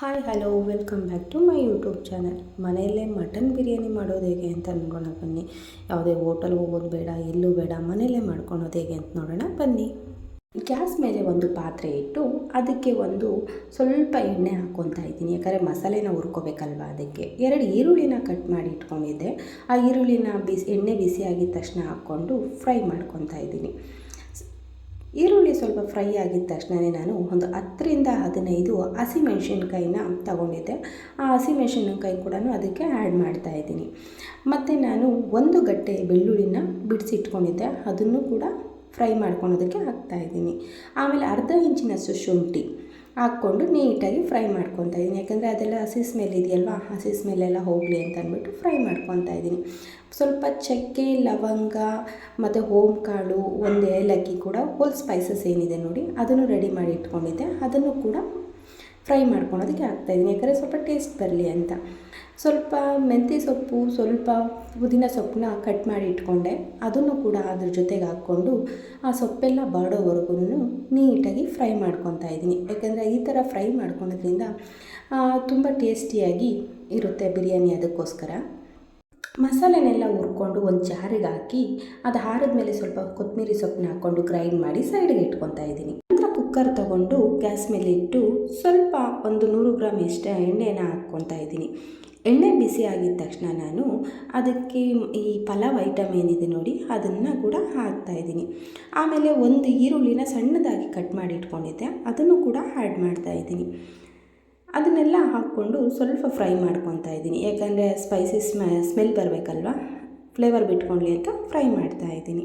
Hi, hello, welcome back to my YouTube channel. ಮನೆಯಲ್ಲೇ mutton biryani ಮಾಡೋದು ಹೇಗೆ ಅಂತ ನೋಡೋಣ ಬನ್ನಿ. ಯಾವುದೇ ಹೋಟೆಲ್ಗೆ ಹೋಗೋದು ಬೇಡ, ಎಲ್ಲೂ ಬೇಡ, ಮನೆಯಲ್ಲೇ ಮಾಡ್ಕೊಳೋದು ಹೇಗೆ ಅಂತ ನೋಡೋಣ, ಬನ್ನಿ. ಗ್ಯಾಸ್ ಮೇಲೆ ಒಂದು ಪಾತ್ರೆ ಇಟ್ಟು ಅದಕ್ಕೆ ಒಂದು ಸ್ವಲ್ಪ ಎಣ್ಣೆ ಹಾಕ್ಕೊತಾ ಇದ್ದೀನಿ. ಯಾಕಂದರೆ ಮಸಾಲೆನ ಹುರ್ಕೋಬೇಕಲ್ವ ಅದಕ್ಕೆ. ಎರಡು ಈರುಳ್ಳಿನ ಕಟ್ ಮಾಡಿ ಇಟ್ಕೊಂಡಿದ್ದೆ. ಆ ಈರುಳ್ಳಿನ ಬಿಸಿ, ಎಣ್ಣೆ ಬಿಸಿ ಆಗಿದ ತಕ್ಷಣ ಹಾಕ್ಕೊಂಡು ಫ್ರೈ ಮಾಡ್ಕೊತಾ ಇದ್ದೀನಿ. ಈರುಳ್ಳಿ ಸ್ವಲ್ಪ ಫ್ರೈ ಆಗಿದ ತಕ್ಷಣವೇ ನಾನು ಒಂದು ಹತ್ತರಿಂದ ಹದಿನೈದು ಹಸಿಮೆಣಸಿನ್ಕಾಯಿನ ತಗೊಂಡಿದ್ದೆ. ಆ ಹಸಿಮೆಣಸಿನಕಾಯಿ ಕೂಡ ಅದಕ್ಕೆ ಆ್ಯಡ್ ಮಾಡ್ತಾ ಇದ್ದೀನಿ. ಮತ್ತು ನಾನು ಒಂದು ಗಟ್ಟೆ ಬೆಳ್ಳುಳ್ಳಿನ ಬಿಡಿಸಿಟ್ಕೊಂಡಿದ್ದೆ. ಅದನ್ನು ಕೂಡ ಫ್ರೈ ಮಾಡ್ಕೊಳೋದಕ್ಕೆ ಹಾಕ್ತಾಯಿದ್ದೀನಿ ಆಮೇಲೆ ಅರ್ಧ ಇಂಚಿನಷ್ಟು ಶುಂಠಿ. ಹಾಕ್ಕೊಂಡು ನೀಟಾಗಿ ಫ್ರೈ ಮಾಡ್ಕೊತಾ ಇದ್ದೀನಿ. ಯಾಕಂದರೆ ಅದೆಲ್ಲ ಹಸಿ ಸ್ಮೆಲ್ ಇದೆಯಲ್ವಾ? ಹಸಿ ಸ್ಮೆಲ್ಲೆಲ್ಲ ಹೋಗಲಿ ಅಂತ ಅಂದ್ಬಿಟ್ಟು ಫ್ರೈ ಮಾಡ್ಕೊತಾ ಇದ್ದೀನಿ. ಸ್ವಲ್ಪ ಚಕ್ಕೆ, ಲವಂಗ ಮತ್ತು ಓಮ್ ಕಾಳು ಒಂದು ಏಲಕ್ಕಿ ಕೂಡ ಹೋಲ್ ಸ್ಪೈಸಸ್ ಏನಿದೆ ನೋಡಿ, ಅದನ್ನು ರೆಡಿ ಮಾಡಿ ಇಟ್ಕೊಂಡಿದ್ದೆ. ಅದನ್ನು ಕೂಡ ಫ್ರೈ ಮಾಡ್ಕೊಳೋದಕ್ಕೆ ಹಾಕ್ತಾಯಿದ್ದೀನಿ ಯಾಕಂದರೆ ಸ್ವಲ್ಪ ಟೇಸ್ಟ್ ಬರಲಿ ಅಂತ. ಸ್ವಲ್ಪ ಮೆಂತ್ಯ ಸೊಪ್ಪು, ಸ್ವಲ್ಪ ಪುದೀನ ಸೊಪ್ಪನ್ನ ಕಟ್ ಮಾಡಿ ಇಟ್ಕೊಂಡೆ. ಅದನ್ನು ಕೂಡ ಅದ್ರ ಜೊತೆಗೆ ಹಾಕ್ಕೊಂಡು ಆ ಸೊಪ್ಪೆಲ್ಲ ಬಾಡೋವರೆಗೂ ನೀಟಾಗಿ ಫ್ರೈ ಮಾಡ್ಕೊತಾ ಇದ್ದೀನಿ. ಯಾಕಂದರೆ ಈ ಥರ ಫ್ರೈ ಮಾಡ್ಕೊಳೋದ್ರಿಂದ ತುಂಬ ಟೇಸ್ಟಿಯಾಗಿ ಇರುತ್ತೆ ಬಿರಿಯಾನಿ ಅದಕ್ಕೋಸ್ಕರ. ಮಸಾಲೆನೆಲ್ಲ ಹುರ್ಕೊಂಡು ಒಂದು ಜಾರಿಗೆ ಹಾಕಿ ಅದು ಹಾರಿದ ಮೇಲೆ ಸ್ವಲ್ಪ ಕೊತ್ತಂಬರಿ ಸೊಪ್ಪನ್ನ ಹಾಕ್ಕೊಂಡು ಗ್ರೈಂಡ್ ಮಾಡಿ ಸೈಡ್ಗೆ ಇಟ್ಕೊತಾ ಇದ್ದೀನಿ. ನಂತರ ಕುಕ್ಕರ್ ತೊಗೊಂಡು ಗ್ಯಾಸ್ ಮೇಲೆ ಇಟ್ಟು ಸ್ವಲ್ಪ ಒಂದು ನೂರು ಗ್ರಾಮ್ ಎಷ್ಟು ಎಣ್ಣೆನ ಹಾಕ್ಕೊತಾ ಇದ್ದೀನಿ. ಎಣ್ಣೆ ಬಿಸಿ ಆಗಿದ ತಕ್ಷಣ ನಾನು ಅದಕ್ಕೆ ಈ ಪಲಾವ್ ಐಟಮ್ ಏನಿದೆ ನೋಡಿ ಅದನ್ನು ಕೂಡ ಹಾಕ್ತಾ ಇದ್ದೀನಿ. ಆಮೇಲೆ ಒಂದು ಈರುಳ್ಳಿನ ಸಣ್ಣದಾಗಿ ಕಟ್ ಮಾಡಿ ಇಟ್ಕೊಂಡಿದ್ದೆ. ಅದನ್ನು ಕೂಡ ಆ್ಯಡ್ ಮಾಡ್ತಾಯಿದ್ದೀನಿ ಅದನ್ನೆಲ್ಲ ಹಾಕ್ಕೊಂಡು ಸ್ವಲ್ಪ ಫ್ರೈ ಮಾಡ್ಕೊತಾ ಇದ್ದೀನಿ. ಯಾಕಂದರೆ ಸ್ಪೈಸಿ ಸ್ಮೆ ಸ್ಮೆಲ್ ಬರಬೇಕಲ್ವ? ಫ್ಲೇವರ್ ಬಿಟ್ಕೊಳ್ಳಿ ಅಂತ ಫ್ರೈ ಮಾಡ್ತಾ ಇದ್ದೀನಿ.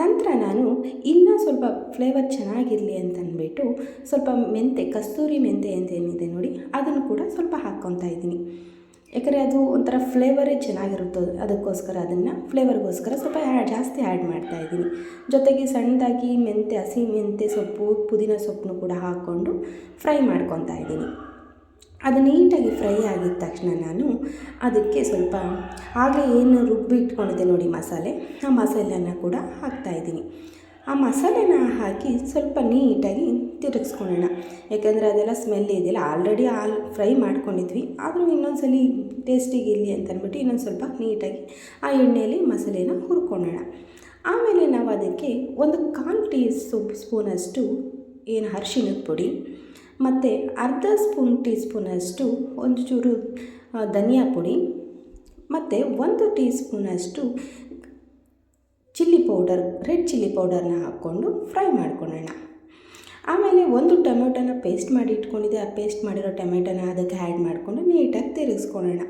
ನಂತರ ನಾನು ಇನ್ನೂ ಸ್ವಲ್ಪ ಫ್ಲೇವರ್ ಚೆನ್ನಾಗಿರಲಿ ಅಂತ ಅಂದ್ಬಿಟ್ಟು ಸ್ವಲ್ಪ ಮೆಂತೆ, ಕಸ್ತೂರಿ ಮೆಂತೆ ಅಂತ ಏನಿದೆ ನೋಡಿ, ಅದನ್ನು ಕೂಡ ಸ್ವಲ್ಪ ಹಾಕ್ಕೊತಾ ಇದ್ದೀನಿ. ಯಾಕಂದರೆ ಅದು ಒಂಥರ ಫ್ಲೇವರೇ ಚೆನ್ನಾಗಿರುತ್ತೆ ಅದಕ್ಕೋಸ್ಕರ ಅದನ್ನು ಫ್ಲೇವರ್ಗೋಸ್ಕರ ಸ್ವಲ್ಪ ಜಾಸ್ತಿ ಆ್ಯಡ್ ಮಾಡ್ತಾ ಇದ್ದೀನಿ. ಜೊತೆಗೆ ಸಣ್ಣದಾಗಿ ಮೆಂತೆ, ಹಸಿ ಮೆಂತೆ ಸೊಪ್ಪು, ಪುದೀನ ಸೊಪ್ಪನ್ನು ಕೂಡ ಹಾಕ್ಕೊಂಡು ಫ್ರೈ ಮಾಡ್ಕೊತಾ ಇದ್ದೀನಿ. ಅದು ನೀಟಾಗಿ ಫ್ರೈ ಆಗಿದ ತಕ್ಷಣ ನಾನು ಅದಕ್ಕೆ ಸ್ವಲ್ಪ ಆಗಲೇ ಏನು ರುಬ್ಬಿ ಇಟ್ಕೊಂಡಿದೆ ನೋಡಿ ಮಸಾಲೆ, ಆ ಮಸಾಲೆನ ಕೂಡ ಹಾಕ್ತಾಯಿದ್ದೀನಿ ಆ ಮಸಾಲೆನ ಹಾಕಿ ಸ್ವಲ್ಪ ನೀಟಾಗಿ ತಿರುಗಿಸ್ಕೊಳ್ಳೋಣ. ಯಾಕಂದರೆ ಅದೆಲ್ಲ ಸ್ಮೆಲ್ ಇದೆಯಲ್ಲ ಆಲ್ರೆಡಿ ಆಲ್ ಫ್ರೈ ಮಾಡ್ಕೊಂಡಿದ್ವಿ. ಆದರೂ ಇನ್ನೊಂದು ಸಲ ಟೇಸ್ಟಿಗೆ ಇರಲಿ ಅಂತ ಇನ್ನೊಂದು ಸ್ವಲ್ಪ ನೀಟಾಗಿ ಆ ಎಣ್ಣೆಯಲ್ಲಿ ಮಸಾಲೆನ ಹುರ್ಕೊಳ್ಳೋಣ. ಆಮೇಲೆ ನಾವು ಅದಕ್ಕೆ ಒಂದು ಕಾಲು ಟೀ ಸೊಪ್ಪು ಸ್ಪೂನಷ್ಟು ಏನು ಅರ್ಶಿನದ ಪುಡಿ ಮತ್ತು ಅರ್ಧ ಸ್ಪೂನ್ ಟೀ ಸ್ಪೂನಷ್ಟು ಒಂದು ಚೂರು ಧನಿಯಾ ಪುಡಿ, ಮತ್ತು ಒಂದು ಟೀ ಸ್ಪೂನಷ್ಟು ಚಿಲ್ಲಿ ಪೌಡರ್, ರೆಡ್ ಚಿಲ್ಲಿ ಪೌಡರ್ನ ಹಾಕ್ಕೊಂಡು ಫ್ರೈ ಮಾಡ್ಕೊಳ್ಳೋಣ. ಆಮೇಲೆ ಒಂದು ಟೊಮೆಟೊನ ಪೇಸ್ಟ್ ಮಾಡಿ ಇಟ್ಕೊಂಡಿದ್ದೆ, ಆ ಪೇಸ್ಟ್ ಮಾಡಿರೋ ಟೊಮೆಟೊನ ಅದಕ್ಕೆ ಆ್ಯಡ್ ಮಾಡಿಕೊಂಡು ನೀಟಾಗಿ ತಿರುಗಿಸ್ಕೊಳ್ಳೋಣ.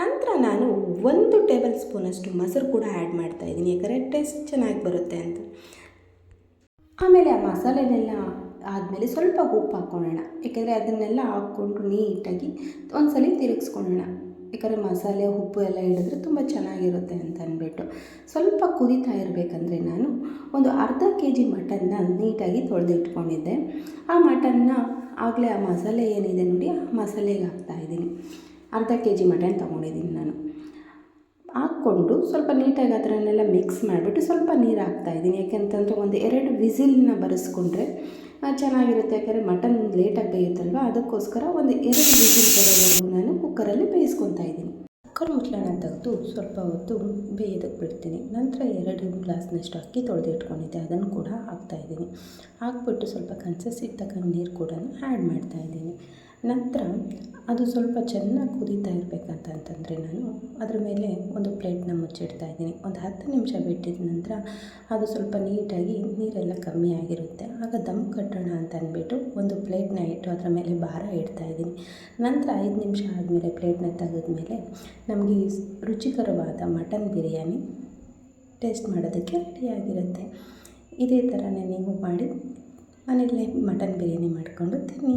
ನಂತರ ನಾನು ಒಂದು ಟೇಬಲ್ ಸ್ಪೂನಷ್ಟು ಮೊಸರು ಕೂಡ ಆ್ಯಡ್ ಮಾಡ್ತಾಯಿದ್ದೀನಿ ಯಾಕಂದರೆ ಟೇಸ್ಟ್ ಚೆನ್ನಾಗಿ ಬರುತ್ತೆ ಅಂತ. ಆಮೇಲೆ ಆ ಮಸಾಲೆನೆಲ್ಲ ಆದಮೇಲೆ ಸ್ವಲ್ಪ ಉಪ್ಪು ಹಾಕ್ಕೊಳ್ಳೋಣ. ಯಾಕೆಂದರೆ ಅದನ್ನೆಲ್ಲ ಹಾಕ್ಕೊಂಡು ನೀಟಾಗಿ ಒಂದು ಸಲ ತಿರುಗಿಸ್ಕೊಳ್ಳೋಣ. ಯಾಕಂದರೆ ಮಸಾಲೆ, ಉಪ್ಪು ಎಲ್ಲ ಹಿಡಿದ್ರೆ ತುಂಬ ಚೆನ್ನಾಗಿರುತ್ತೆ ಅಂತ ಅಂದ್ಬಿಟ್ಟು. ಸ್ವಲ್ಪ ಕುದಿತಾ ಇರಬೇಕಂದ್ರೆ ನಾನು ಒಂದು ಅರ್ಧ ಕೆ ಜಿ ಮಟನ್ನ ನೀಟಾಗಿ ತೊಳೆದಿಟ್ಕೊಂಡಿದ್ದೆ. ಆ ಮಟನ್ನ ಆಗಲೇ ಆ ಮಸಾಲೆ ಏನಿದೆ ನೋಡಿ, ಆ ಮಸಾಲೆಗೆ ಹಾಕ್ತಾಯಿದ್ದೀನಿ ಅರ್ಧ ಕೆ ಜಿ ಮಟನ್ ತೊಗೊಂಡಿದ್ದೀನಿ ನಾನು. ಹಾಕ್ಕೊಂಡು ಸ್ವಲ್ಪ ನೀಟಾಗಿ ಅದರನ್ನೆಲ್ಲ ಮಿಕ್ಸ್ ಮಾಡಿಬಿಟ್ಟು ಸ್ವಲ್ಪ ನೀರು ಹಾಕ್ತಾಯಿದ್ದೀನಿ ಯಾಕೆಂತಂದರೆ ಒಂದು ಎರಡು ವಿಸಿಲ್ನ ಬರೆಸ್ಕೊಂಡ್ರೆ ಚೆನ್ನಾಗಿರುತ್ತೆ. ಯಾಕಂದರೆ ಮಟನ್ ಲೇಟಾಗಿ ಬೇಯುತ್ತಲ್ವ? ಅದಕ್ಕೋಸ್ಕರ ಒಂದು ಎರಡು ವಿಸಿಲ್ ಬರೋವರೆಗೂ ನಾನು ಕುಕ್ಕರಲ್ಲಿ ಬೇಯಿಸ್ಕೊತಾ ಇದ್ದೀನಿ. ಕುಕ್ಕರ್ ಮುಚ್ಚಳನ ತೆಗೆದು ಸ್ವಲ್ಪ ಹೊತ್ತು ಬೇಯೋದಕ್ಕೆ ಬಿಡ್ತೀನಿ. ನಂತರ ಎರಡು ಗ್ಲಾಸ್ನಷ್ಟು ಅಕ್ಕಿ ತೊಳೆದು ಇಟ್ಕೊಂಡಿದ್ದೆ. ಅದನ್ನು ಕೂಡ ಹಾಕ್ತಾಯಿದ್ದೀನಿ ಹಾಕ್ಬಿಟ್ಟು ಸ್ವಲ್ಪ ಕನ್ಸಿಸ್ಟಿಗೆ ತಕ್ಕಂಗೆ ನೀರು ಕೂಡ ಆ್ಯಡ್ ಮಾಡ್ತಾಯಿದ್ದೀನಿ ನಂತರ ಅದು ಸ್ವಲ್ಪ ಚೆನ್ನಾಗಿ ಕುದೀತಾ ಇರಬೇಕಂತ ಅಂತಂದರೆ ನಾನು ಅದ್ರ ಮೇಲೆ ಒಂದು ಪ್ಲೇಟ್ನ ಮುಚ್ಚಿಡ್ತಾ ಇದ್ದೀನಿ. ಒಂದು ಹತ್ತು ನಿಮಿಷ ಬಿಟ್ಟಿದ ನಂತರ ಅದು ಸ್ವಲ್ಪ ನೀಟಾಗಿ ನೀರೆಲ್ಲ ಕಮ್ಮಿ ಆಗಿರುತ್ತೆ. ಆಗ ದಮ್ ಕಟ್ಟೋಣ ಅಂತ ಅಂದ್ಬಿಟ್ಟು ಒಂದು ಪ್ಲೇಟ್ನ ಇಟ್ಟು ಅದರ ಮೇಲೆ ಭಾರ ಇಡ್ತಾ ಇದ್ದೀನಿ. ನಂತರ ಐದು ನಿಮಿಷ ಆದಮೇಲೆ ಪ್ಲೇಟ್ನ ತೆಗೆದ್ಮೇಲೆ ನಮಗೆ ರುಚಿಕರವಾದ ಮಟನ್ ಬಿರಿಯಾನಿ ಟೇಸ್ಟ್ ಮಾಡೋದಕ್ಕೆ ರೆಡಿಯಾಗಿರುತ್ತೆ. ಇದೇ ಥರನೇ ನೀವು ಮಾಡಿ ಮನೆಯಲ್ಲೇ ಮಟನ್ ಬಿರಿಯಾನಿ ಮಾಡಿಕೊಂಡು ತಿನ್ನಿ.